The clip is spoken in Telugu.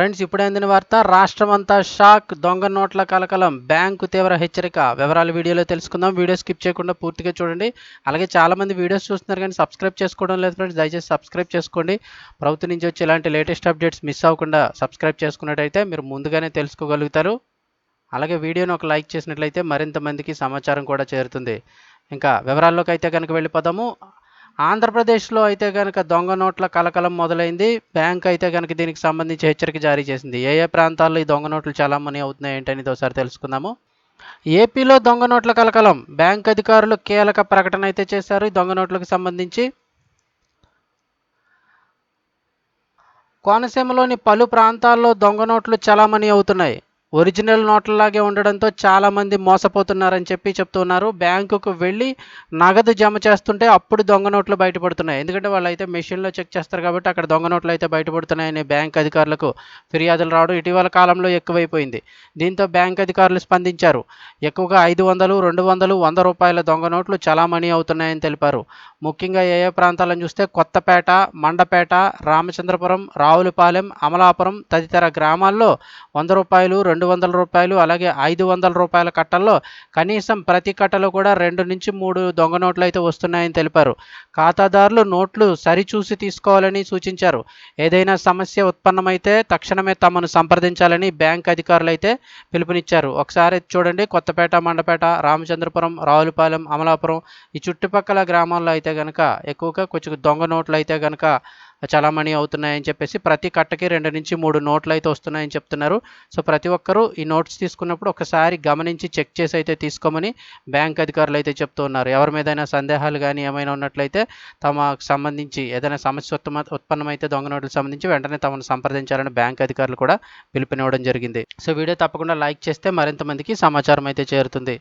ఫ్రెండ్స్ ఇప్పుడు అందిన వార్త రాష్ట్రం అంతా షాక్ దొంగ నోట్ల కలకలం బ్యాంకు తీవ్ర హెచ్చరిక. వివరాలు వీడియోలో తెలుసుకుందాం. వీడియో స్కిప్ చేయకుండా పూర్తిగా చూడండి. అలాగే చాలామంది వీడియోస్ చూస్తున్నారు కానీ సబ్స్క్రైబ్ చేసుకోవడం లేదు ఫ్రెండ్స్. దయచేసి సబ్స్క్రైబ్ చేసుకోండి. ప్రభుత్వం నుంచి వచ్చే ఇలాంటి లేటెస్ట్ అప్డేట్స్ మిస్ అవ్వకుండా సబ్స్క్రైబ్ చేసుకున్నట్టయితే మీరు ముందుగానే తెలుసుకోగలుగుతారు. అలాగే వీడియోని ఒక లైక్ చేసినట్లయితే మరింత మందికి సమాచారం కూడా చేరుతుంది. ఇంకా వివరాల్లోకి అయితే కనుక వెళ్ళిపోదాము. ఆంధ్రప్రదేశ్లో అయితే కనుక దొంగ నోట్ల కలకలం మొదలైంది. బ్యాంక్ అయితే కనుక దీనికి సంబంధించి హెచ్చరిక జారీ చేసింది. ఏ ఏ ప్రాంతాల్లో ఈ దొంగ నోట్లు చలామణి అవుతున్నాయి ఏంటనేది ఒకసారి తెలుసుకుందాము. ఏపీలో దొంగ నోట్ల కలకలం. బ్యాంక్ అధికారులు కీలక ప్రకటన అయితే చేశారు. ఈ దొంగ నోట్లకు సంబంధించి కోనసీమలోని పలు ప్రాంతాల్లో దొంగ నోట్లు చలామణి అవుతున్నాయి. ఒరిజినల్ నోట్లలాగే ఉండడంతో చాలామంది మోసపోతున్నారని చెప్పి చెప్తున్నారు. బ్యాంకుకు వెళ్ళి నగదు జమ చేస్తుంటే అప్పుడు దొంగ నోట్లు బయటపడుతున్నాయి. ఎందుకంటే వాళ్ళు అయితే మెషిన్లో చెక్ చేస్తారు కాబట్టి అక్కడ దొంగ నోట్లు అయితే బయటపడుతున్నాయని బ్యాంక్ అధికారులకు ఫిర్యాదులు రావడం ఇటీవల కాలంలో ఎక్కువైపోయింది. దీంతో బ్యాంక్ అధికారులు స్పందించారు. ఎక్కువగా ఐదు వందలు రెండు వందలు వంద రూపాయల దొంగ నోట్లు చలామణి అవుతున్నాయని తెలిపారు. ముఖ్యంగా ఏ ఏ ప్రాంతాలను చూస్తే కొత్తపేట మండపేట రామచంద్రపురం రావులపాలెం అమలాపురం తదితర గ్రామాల్లో వంద రూపాయలు రెండు రెండు వందల రూపాయలు అలాగే ఐదు వందల రూపాయల కట్టల్లో కనీసం ప్రతి కట్టలో కూడా రెండు నుంచి మూడు దొంగ నోట్లు అయితే వస్తున్నాయని తెలిపారు. ఖాతాదారులు నోట్లు సరిచూసి తీసుకోవాలని సూచించారు. ఏదైనా సమస్య ఉత్పన్నమైతే తక్షణమే తమను సంప్రదించాలని బ్యాంక్ అధికారులు అయితే పిలుపునిచ్చారు. ఒకసారి చూడండి కొత్తపేట మండపేట రామచంద్రపురం రావులపాలెం అమలాపురం ఈ చుట్టుపక్కల గ్రామాల్లో అయితే కనుక ఎక్కువగా కొంచెం దొంగ నోట్లు అయితే కనుక చలామణి అవుతున్నాయని చెప్పేసి ప్రతి కట్టకి రెండు నుంచి మూడు నోట్లు అయితే వస్తున్నాయని చెప్తున్నారు. సో ప్రతి ఒక్కరూ ఈ నోట్స్ తీసుకున్నప్పుడు ఒకసారి గమనించి చెక్ చేసి అయితే తీసుకోమని బ్యాంక్ అధికారులు అయితే చెప్తూ ఉన్నారు. ఎవరి మీదైనా సందేహాలు కానీ ఏమైనా ఉన్నట్లయితే తమకు సంబంధించి ఏదైనా సమస్య ఉత్పన్న ఉత్పన్నమైతే దొంగ నోట్లకు సంబంధించి వెంటనే తమను సంప్రదించాలని బ్యాంక్ అధికారులు కూడా పిలుపునివ్వడం జరిగింది. సో వీడియో తప్పకుండా లైక్ చేస్తే మరింత మందికి సమాచారం అయితే చేరుతుంది.